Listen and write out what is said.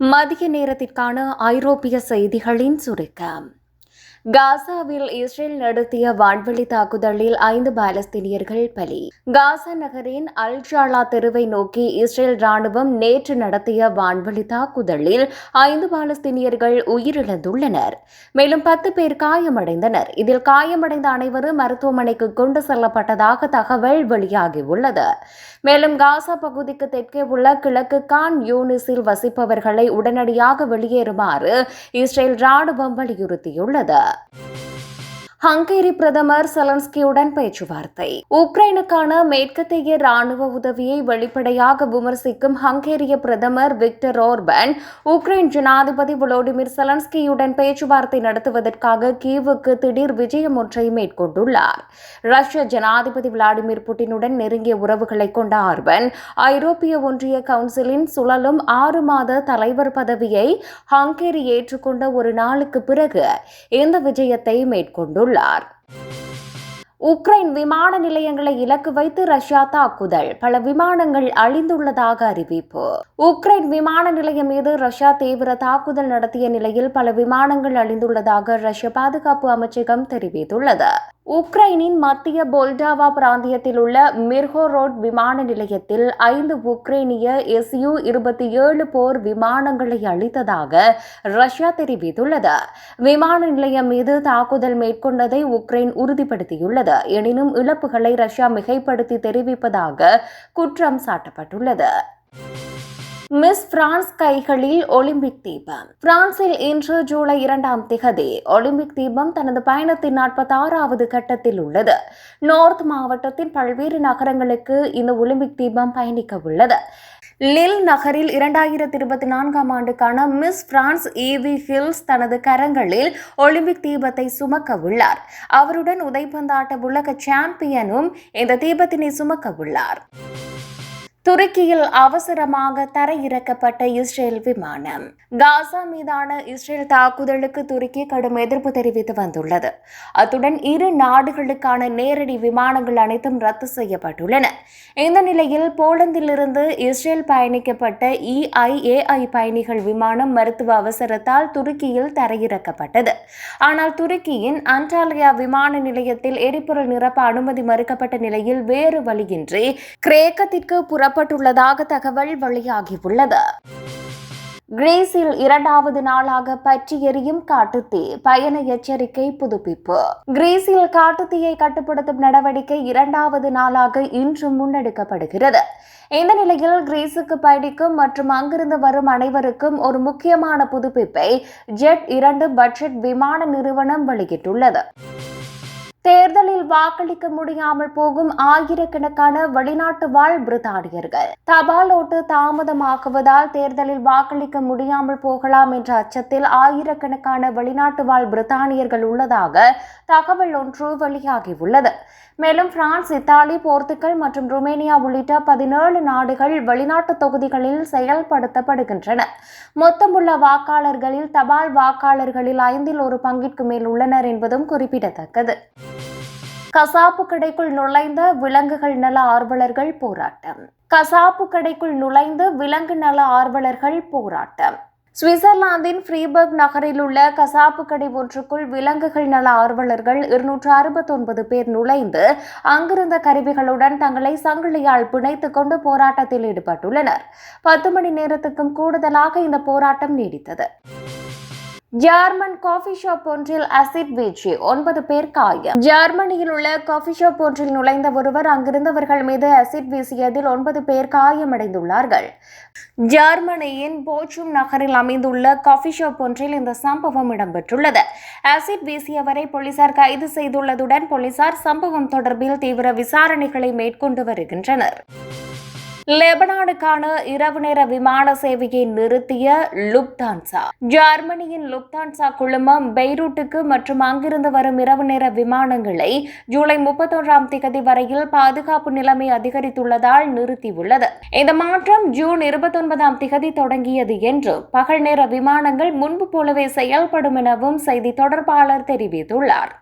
மதிய நேரத்திற்கான ஐரோப்பிய செய்திகளின் சுருக்கம். காசாவில் இஸ்ரேல் நடத்திய வான்வெளி தாக்குதலில் ஐந்து பாலஸ்தீனியர்கள் பலி. காசா நகரின் அல் ஷாலா தெருவை நோக்கி இஸ்ரேல் ராணுவம் நேற்று நடத்திய வான்வெளி தாக்குதலில் ஐந்து பாலஸ்தீனியர்கள் உயிரிழந்துள்ளனர். மேலும் பத்து பேர் காயமடைந்தனர். இதில் காயமடைந்த அனைவரும் மருத்துவமனைக்கு கொண்டு செல்லப்பட்டதாக தகவல் வெளியாகியுள்ளது. மேலும் காசா பகுதிக்கு தெற்கே உள்ள கிழக்கு கான் யூனிஸில் வசிப்பவர்களை உடனடியாக வெளியேறுமாறு இஸ்ரேல் ராணுவம் வலியுறுத்தியுள்ளது. うん。ஹங்கேரி பிரதமர் செலன்ஸ்கியுடன் பேச்சுவார்த்தை. உக்ரைனுக்கான மேற்கத்திய ராணுவ உதவியை வெளிப்படையாக விமர்சிக்கும் ஹங்கேரிய பிரதமர் விக்டர் ஓர்பன் உக்ரைன் ஜனாதிபதி வோலோடிமிர் செலன்ஸ்கியுடன் பேச்சுவார்த்தை நடத்துவதற்காக கீவுக்கு திடீர் விஜயம் ஒன்றை மேற்கொண்டுள்ளார். ரஷ்ய ஜனாதிபதி விளாடிமிர் புட்டினுடன் நெருங்கிய உறவுகளை கொண்ட ஆர்பன் ஐரோப்பிய ஒன்றிய கவுன்சிலின் சுழலும் ஆறு மாத தலைவர் பதவியை ஹங்கேரி ஏற்றுக்கொண்ட ஒரு நாளுக்கு பிறகு இந்த விஜயத்தை மேற்கொண்டுள்ளார். தெரிவித்துள்ளார் உக்ரைன் விமான நிலையங்களை இலக்கு வைத்து ரஷ்யா தாக்குதல். பல விமானங்கள் அழிந்துள்ளதாக அறிவிப்பு. உக்ரைன் விமான நிலையம் மீது ரஷ்யா தீவிர தாக்குதல் நடத்திய நிலையில் பல விமானங்கள் அழிந்துள்ளதாக ரஷ்ய பாதுகாப்பு அமைச்சகம் தெரிவித்துள்ளது. உக்ரைனின் மத்திய போல்டாவா பிராந்தியத்தில் உள்ள மிர்ஹோரோட் விமான நிலையத்தில் ஐந்து உக்ரைனிய எஸ்யூ இருபத்தி ஏழு போர் விமானங்களை அளித்ததாக ரஷ்யா தெரிவித்துள்ளது. விமான நிலையம் மீது தாக்குதல் மேற்கொண்டதை உக்ரைன் உறுதிப்படுத்தியுள்ளது. எனினும் இழப்புகளை ரஷ்யா மிகைப்படுத்தி தெரிவிப்பதாக குற்றம் சாட்டப்பட்டுள்ளது. மிஸ் பிரான்ஸ் கைகளில் ஒலிம்பிக் தீபம். பிரான்சில் இன்று ஜூலை இரண்டாம் திகதி ஒலிம்பிக் தீபம் தனது பயணத்தின் நாற்பத்தி ஆறாவது கட்டத்தில் உள்ளது. நோர்த் மாவட்டத்தின் பல்வேறு நகரங்களுக்கு இந்த ஒலிம்பிக் தீபம் பயணிக்க உள்ளது. லில் நகரில் இரண்டாயிரத்தி இருபத்தி நான்காம் ஆண்டுக்கான மிஸ் பிரான்ஸ் ஏவி ஹில்ஸ் தனது கரங்களில் ஒலிம்பிக் தீபத்தை சுமக்க உள்ளார். அவருடன் உதைப்பந்தாட்ட உலக சாம்பியனும் இந்த தீபத்தினை சுமக்க உள்ளார். துருக்கியில் அவசரமாக தரையிறக்கப்பட்ட இஸ்ரேல் விமானம். காசா மீதான இஸ்ரேல் தாக்குதலுக்கு துருக்கி கடும் எதிர்ப்பு தெரிவித்து வந்துள்ளது. அத்துடன் இரு நாடுகளுக்கான நேரடி விமானங்கள் அனைத்தும் ரத்து செய்யப்பட்டுள்ளன. இந்த நிலையில் போலந்திலிருந்து இஸ்ரேல் பயணிக்கப்பட்ட இஐஏஐ பயணிகள் விமானம் மருத்துவ அவசரத்தால் துருக்கியில் தரையிறக்கப்பட்டது. ஆனால் துருக்கியின் அன்டாலியா விமான நிலையத்தில் எரிபொருள் நிரப்ப அனுமதி மறுக்கப்பட்ட நிலையில் வேறு வழியின்றி கிரேக்கத்திற்கு புறப்ப கொல்லப்பட்டுள்ளதாக தகவல் வெளியாகியுள்ளது. கிரீஸில் இரண்டாவது நாளாக பற்றி எரியும் காட்டுத்தீ பயண எச்சரிக்கை புதுப்பிப்பு. கிரீஸில் காட்டுத்தீயை கட்டுப்படுத்தும் நடவடிக்கை இரண்டாவது நாளாக இன்று முன்னெடுக்கப்படுகிறது. இந்த நிலையில் கிரீஸுக்கு பயணிக்கும் மற்றும் அங்கிருந்து வரும் அனைவருக்கும் ஒரு முக்கியமான புதுப்பிப்பை ஜெட் இரண்டு பட்ஜெட் விமான நிறுவனம் வெளியிட்டுள்ளது. தேர்தலில் வாக்களிக்க முடியாமல் போகும் ஆயிரக்கணக்கான வெளிநாட்டு வாழ் பிரித்தானியர்கள் தபால் ஓட்டு தாமதமாகுவதால் தேர்தலில் வாக்களிக்க முடியாமல் போகலாம் என்ற அச்சத்தில் ஆயிரக்கணக்கான வெளிநாட்டு வாழ் பிரித்தானியர்கள் உள்ளதாக தகவல் ஒன்று வெளியாகியுள்ளது. மேலும் பிரான்ஸ் இத்தாலி போர்த்துகல் மற்றும் ருமேனியா உள்ளிட்ட பதினேழு நாடுகள் வெளிநாட்டு தொகுதிகளில் செயல்படுத்தப்படுகின்றன. மொத்தமுள்ள வாக்காளர்களில் தபால் வாக்காளர்களில் ஐந்தில் ஒரு பங்கிற்கு மேல் உள்ளனர் என்பதும் குறிப்பிடத்தக்கது. கசாப்பு கடைக்குள் நுழைந்த விலங்குகள் நல ஆர்வலர்கள் போராட்டம். கசாப்பு கடைக்குள் நுழைந்து விலங்கு நல ஆர்வலர்கள் போராட்டம். சுவிட்சர்லாந்தின் ஃப்ரீபர்க் நகரில் உள்ள கசாப்பு கடை ஒன்றுக்குள் விலங்குகள் நல ஆர்வலர்கள் இருநூற்று அறுபத்தொன்பது பேர் நுழைந்து அங்கிருந்த கருவிகளுடன் தங்களை சங்கிலியால் பிணைத்துக் கொண்டு போராட்டத்தில் ஈடுபட்டுள்ளனர். பத்து மணி நேரத்துக்கும் கூடுதலாக இந்த போராட்டம் நீடித்தது. ஜெர்மன் காஃபி ஷாப் ஒன்றில் அசிட் வீச்சு ஒன்பது பேர் காயம். ஜெர்மனியில் உள்ள காஃபி ஷாப் ஒன்றில் நுழைந்த ஒருவர் அங்கிருந்தவர்கள் மீது அசிட் வீசியதில் ஒன்பது பேர் காயமடைந்துள்ளார்கள். ஜெர்மனியின் போச்சும் நகரில் அமைந்துள்ள காஃபி ஷாப் ஒன்றில் இந்த சம்பவம் இடம்பெற்றுள்ளது. அசிட் வீசியவரை போலீசார் கைது செய்துள்ளதுடன் போலீசார் சம்பவம் தொடர்பில் தீவிர விசாரணைகளை மேற்கொண்டு வருகின்றனர். லெபனானுக்கான இரவு நேர விமான சேவையை நிறுத்திய லுப்தான்சா. ஜெர்மனியின் லுப்தான்சா குழுமம் பெய்ரூட்டுக்கு மற்றும் அங்கிருந்து வரும் இரவு நேர விமானங்களை ஜூலை முப்பத்தொன்றாம் திகதி வரையில் பாதுகாப்பு நிலைமை அதிகரித்துள்ளதால் நிறுத்தியுள்ளது. இந்த மாற்றம் ஜூன் இருபத்தொன்பதாம் திகதி தொடங்கியது என்று பகல் நேர விமானங்கள் முன்பு போலவே செயல்படும் எனவும் செய்தி தொடர்பாளர் தெரிவித்துள்ளார்.